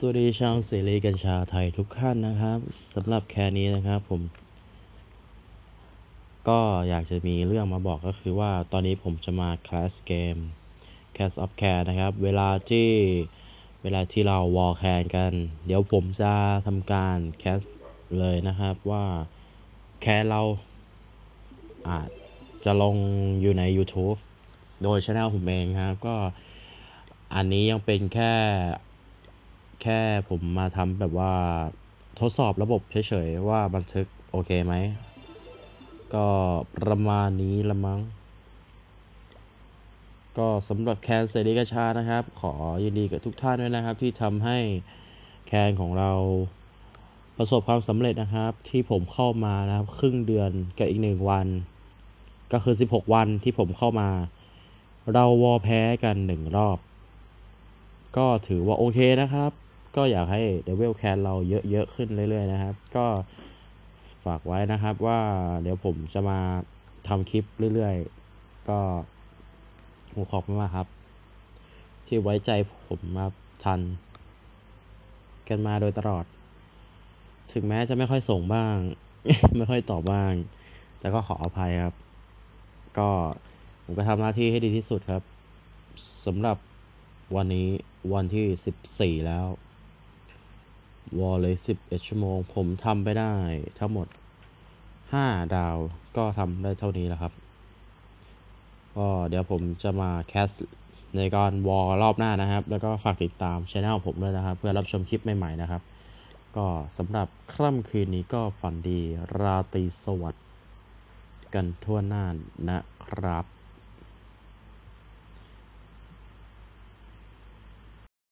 สวัสดีชาวเสรีกัญชาไทยทุกท่านนะครับสำหรับแค่นี้นะครับผม ก็อยากจะมีเรื่องมาบอกก็คือว่าตอนนี้ผมจะมาคลาสเกม Class of Care นะครับ เวลาที่เวลาที่เราวอลแคนกัน เดี๋ยวผมจะทำการแคสเลยนะครับว่าแค่เราอาจจะลงอยู่ใน YouTube โดยช anel ผมเองครับ ก็อันนี้ยังเป็นแค่ แค่ผมมาทำแบบว่าทดสอบระบบเฉยๆว่าบันทึกโอเคไหม ก็ประมาณนี้ละมั้ง ก็สำหรับแคนเสรีกชานะครับ ขอยินดีกับทุกท่านด้วยนะครับ ที่ทำให้แคนของเราประสบความสำเร็จนะครับ ที่ผมเข้ามานะครับ ครึ่งเดือนกับอีกหนึ่งวัน ก็คือ 16 วันที่ผมเข้ามา เราวอแพ้กันหนึ่งรอบ ก็ถือว่าโอเคนะครับ ก็อยากให้เดวิลแคนเราเยอะๆขึ้นเรื่อย ๆ นะครับ ก็ฝากไว้นะครับว่าเดี๋ยวผมจะมาทำคลิปเรื่อยๆ ก็ผมขอบคุณมากครับ ที่ไว้ใจผมมาทัน กันมาโดยตลอด ถึงแม้จะไม่ค่อยส่งบ้าง ไม่ค่อยตอบบ้าง แต่ก็ขออภัยครับ ก็ผมก็ทำหน้าที่ให้ดีที่สุดครับสำหรับวันนี้วันที่ 14 แล้ว วอลเลย11ชั่วโมง ผมทำไปได้ทั้งหมด5ดาวก็ทำได้เท่านี้แหละครับ ก็เดี๋ยวผมจะมาแคสในการวอลรอบหน้านะครับ แล้วก็ฝากติดตามช anel ผมด้วยนะครับ เพื่อรับชมคลิปใหม่ๆนะครับ ก็สำหรับค่ำคืนนี้ก็ฝันดีราตรีสวัสดิ์กันทั่วหน้านะครับ